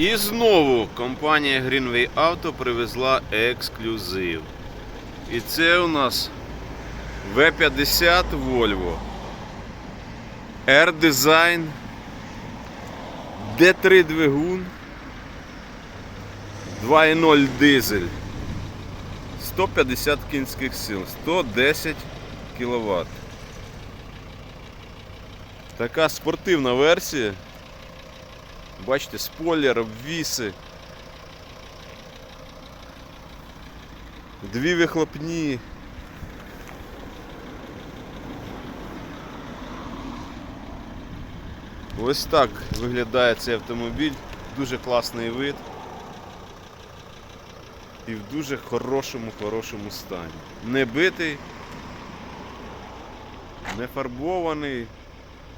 І знову компанія Greenway Auto привезла ексклюзив. І це у нас V50 Volvo. R-Design. D3 двигун. 2.0 дизель. 150 кінських сил, 110 кВт. Така спортивна версія. Бачите, спойлер, обвіси. Дві вихлопні. Ось так виглядає цей автомобіль. Дуже класний вид. І в дуже хорошому, хорошому стані. Не битий, не фарбований,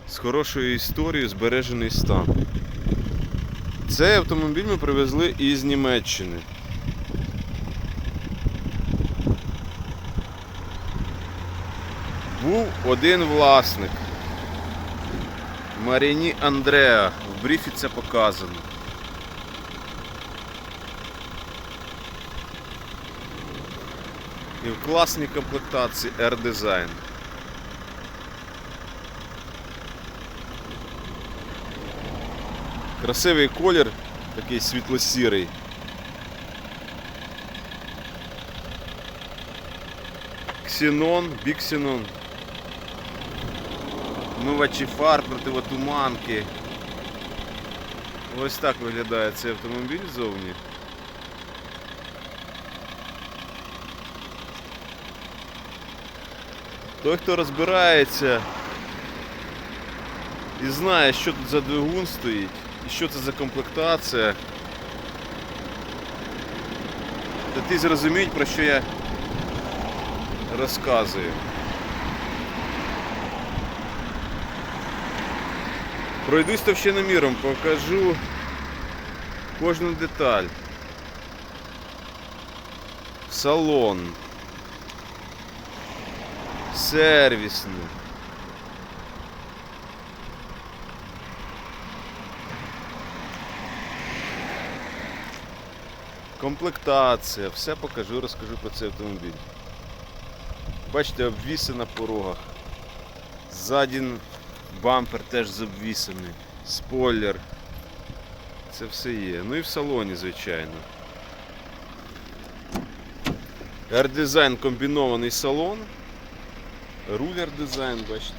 з хорошою історією, збережений стан. Цей автомобіль ми привезли із Німеччини. Був один власник. Маріні Андреа. В бріфі це показано. І в класній комплектації R-Design. Красивий колір, такий світло-сірий. Ксенон, біксенон. Вмивачі фар, противотуманки. Ось так виглядає цей автомобіль ззовні. Той, хто розбирається і знає, що тут за двигун стоїть, і що це за комплектація, то ті зрозуміють, про що я розказую. Пройдусь товщиноміром, покажу кожну деталь. Салон. Сервісний. Комплектація, все покажу, розкажу про цей автомобіль. Бачите, обвіси на порогах. Ззаді бампер теж з обвісами, спойлер. Це все є. Ну і в салоні, звичайно. R-дизайн комбінований салон. Рулер дизайн, бачите.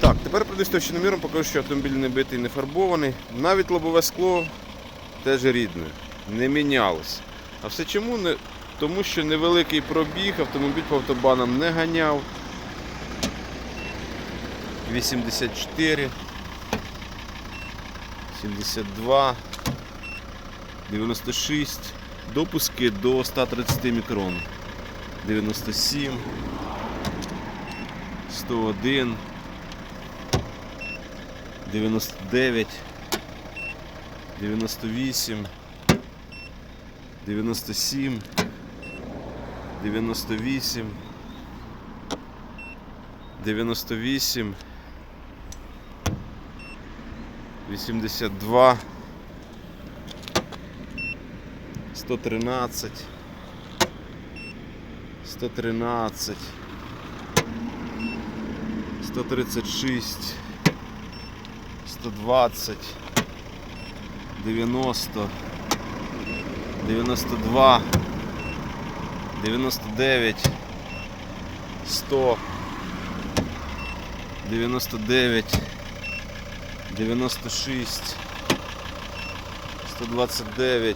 Так, тепер пройдусь товщиноміром, покажу, що автомобіль не битий, не фарбований. Навіть лобове скло теж рідне, не мінялось. А все чому? Не... Тому що невеликий пробіг, автомобіль по автобанам не ганяв. 84, 72, 96, допуски до 130 мікрон. 97, 101, 99, 98, 97, 98, 98, 82, 113, 113, 136, 120, 90, 92, 99, 100, 99, 96, 129,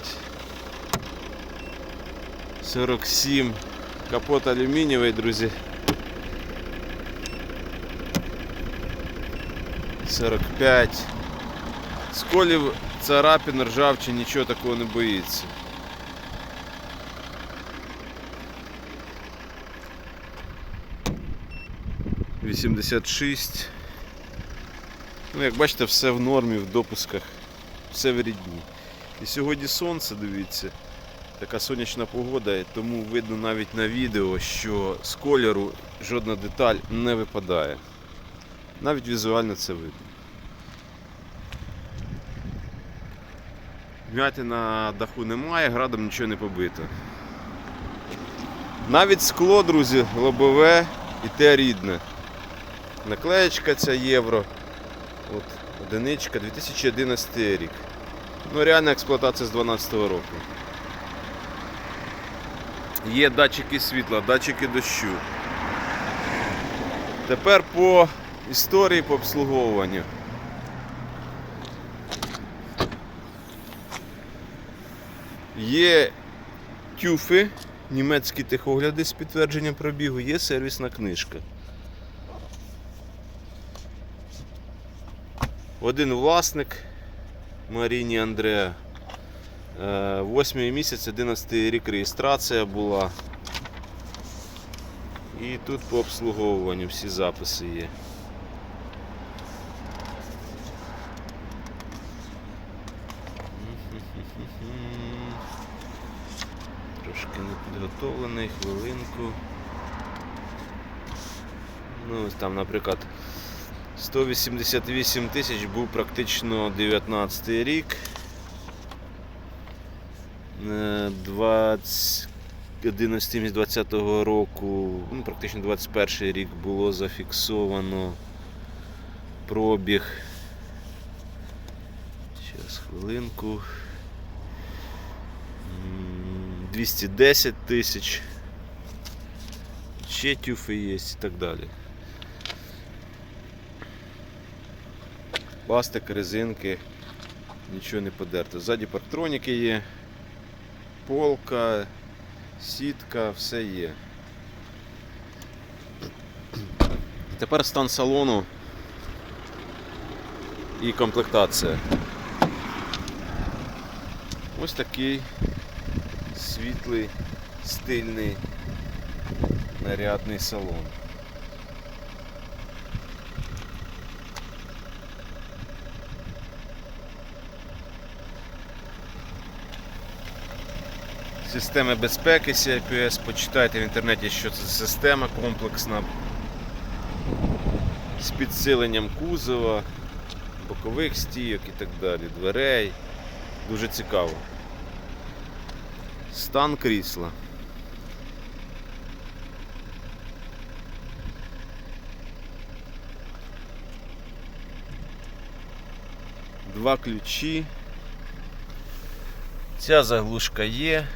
47, капот алюмінієвий, друзі. 45. Сколів, царапин, ржавчин, нічого такого не боїться. Вісімдесят шість. Ну, як бачите, все в нормі, в допусках, все в рідні. І сьогодні сонце, дивіться, така сонячна погода, і тому видно навіть на відео, що з кольору жодна деталь не випадає. Навіть візуально це видно. Вмяти на даху немає, градом нічого не побито. Навіть скло, друзі, лобове і те рідне. Наклеєчка ця євро. От, Одиничка 2011 рік. Ну, реальна експлуатація з 2012 року. Є датчики світла, датчики дощу. Тепер по історії по обслуговуванню. Є тюфи, німецькі техогляди з підтвердженням пробігу, є сервісна книжка. Один власник Маріні Андреа. Е, Восьмий місяць, 11 рік реєстрація була. І тут по обслуговуванню всі записи є. Не хвилинку. Ну, ось там, наприклад, 188 тисяч був практично 19 рік. Е, 20, 11 місяць 20 року, ну, практично 21 рік було зафіксовано пробіг. Зараз хвилинку. М, 210 тисяч. Ще тюфи є і так далі. Пластик, резинки, нічого не подерто. Ззаді парктроніки є, полка, сітка, все є. Тепер стан салону і комплектація. Ось такий світлий, стильний, нарядний салон. Системи безпеки CIPS, почитайте в інтернеті, що це система комплексна з підсиленням кузова, бокових стійок і так далі, дверей. Дуже цікаво. Стан крісла. Два ключі. Ця заглушка є.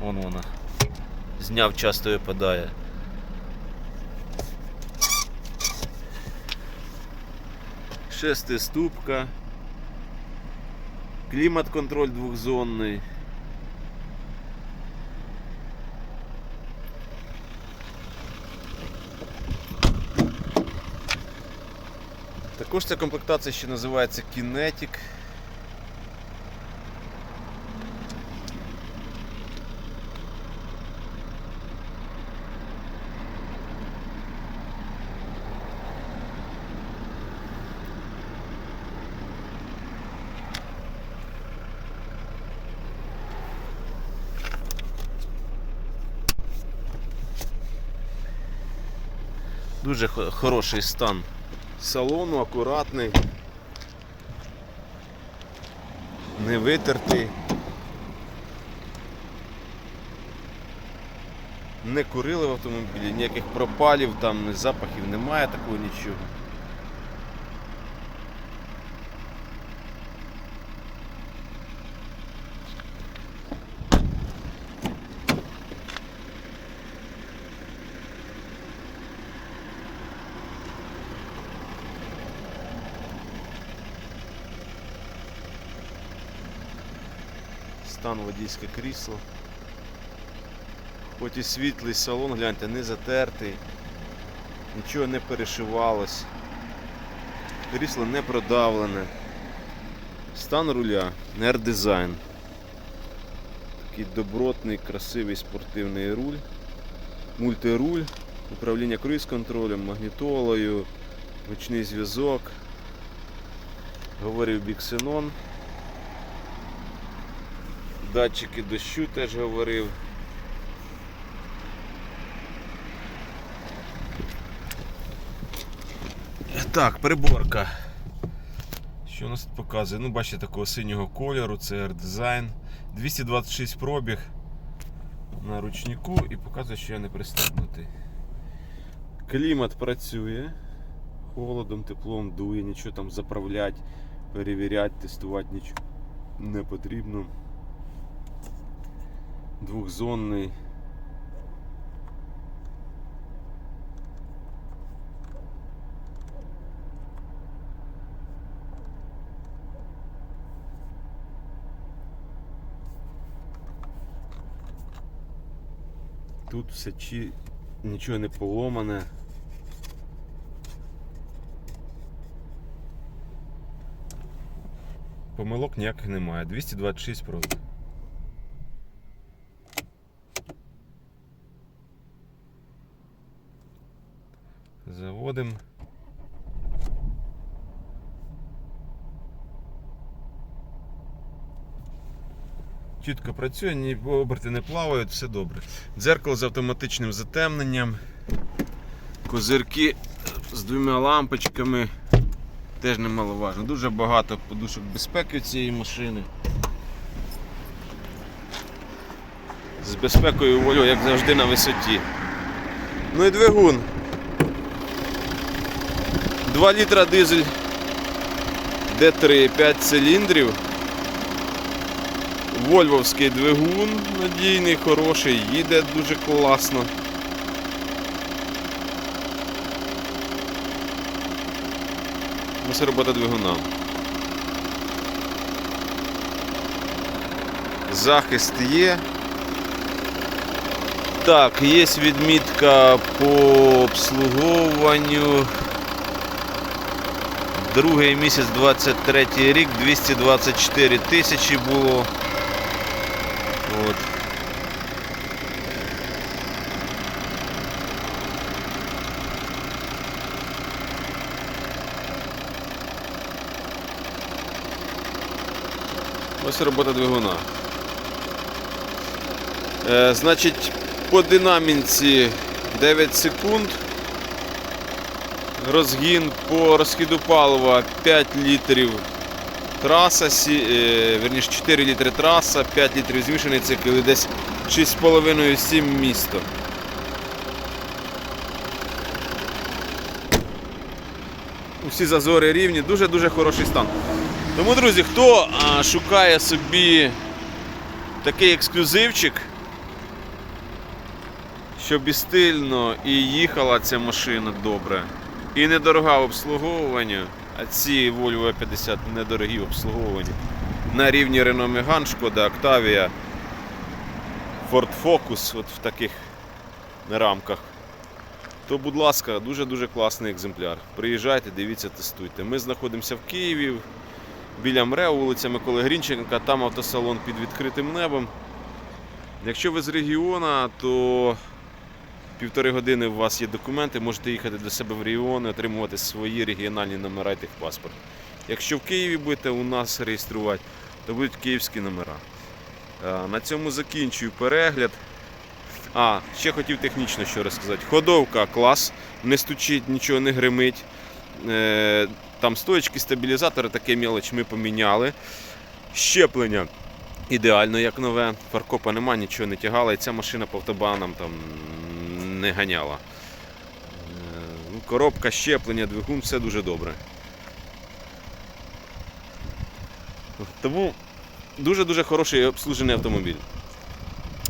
Вон вона. Зняв часто випадає. Шестиступка. Клімат-контроль двохзонний. Також ця комплектація ще називається Kinetic. Дуже хороший стан салону, акуратний, не витертий. Не курили в автомобілі, ніяких пропалів, там запахів немає такого нічого. Стан водійське крісло. Хоч і світлий салон, гляньте, не затертий, нічого не перешивалось. Крісло не продавлене. Стан руля, нер-дизайн. Такий добротний, красивий спортивний руль. Мультируль, управління круїз-контролем, магнітолою, ручний зв'язок. Говорив біксенон. Датчики дощу теж говорив. Так, приборка. Що у нас тут показує? Ну, бачите, такого синього кольору, це R-Design. 226 пробіг на ручнику і показує, що я не пристебнутий. Клімат працює. Холодом, теплом дує, нічого там заправляти, перевіряти, тестувати нічого не потрібно. Двохзонний. Тут все чи... нічого не поломане. Помилок ніяких немає. 226 пробіг. Заводимо. Чітко працює, ні оберти не плавають, все добре. Дзеркало з автоматичним затемненням. Козирки з двома лампочками. Теж немаловажно. Дуже багато подушок безпеки цієї машини. З безпекою волю, як завжди, на висоті. Ну і двигун. 2 літра дизель D3, 5 циліндрів. Вольвовський двигун надійний, хороший, їде дуже класно. Ось робота двигуна. Захист є. Так, є відмітка по обслуговуванню. Другий місяць 23 рік, 224 тисячі було. От. Ось робота двигуна. Е, значить, по динамінці 9 секунд. Розгін по розхіду палива 5 літрів траса, сі- е, верніше 4 літри траса, 5 літрів змішаний цикл і десь 6,5-7 місто. Усі зазори рівні, дуже-дуже хороший стан. Тому, друзі, хто шукає собі такий ексклюзивчик, щоб і стильно і їхала ця машина добре, і недорога в обслуговуванні, а ці Volvo 50 недорогі в обслуговуванні. На рівні Renault Megane, Шкода Octavia, Ford Focus от в таких рамках. То, будь ласка, дуже-дуже класний екземпляр. Приїжджайте, дивіться, тестуйте. Ми знаходимося в Києві, біля МРЕО, вулиця Миколи Грінченка, там автосалон під відкритим небом. Якщо ви з регіона, то півтори години у вас є документи, можете їхати до себе в регіон і отримувати свої регіональні номера і техпаспорт. Якщо в Києві будете у нас реєструвати, то будуть київські номера. Е, На цьому закінчую перегляд. А, ще хотів технічно що розказати. Ходовка клас, не стучить, нічого не гримить. Е, Там стоечки, стабілізатори, таке мелоч ми поміняли. Щеплення ідеально, як нове. Фаркопа нема, нічого не тягала, і ця машина по автобанам там не ганяла. Е, ну, Коробка, щеплення, двигун, все дуже добре. Тому дуже-дуже хороший обслужений автомобіль.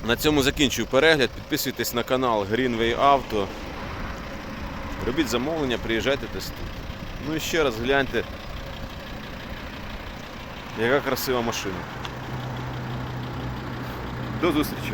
На цьому закінчую перегляд. Підписуйтесь на канал Greenway Auto. Робіть замовлення, приїжджайте тестуйте. Ну і ще раз гляньте, яка красива машина. До зустрічі!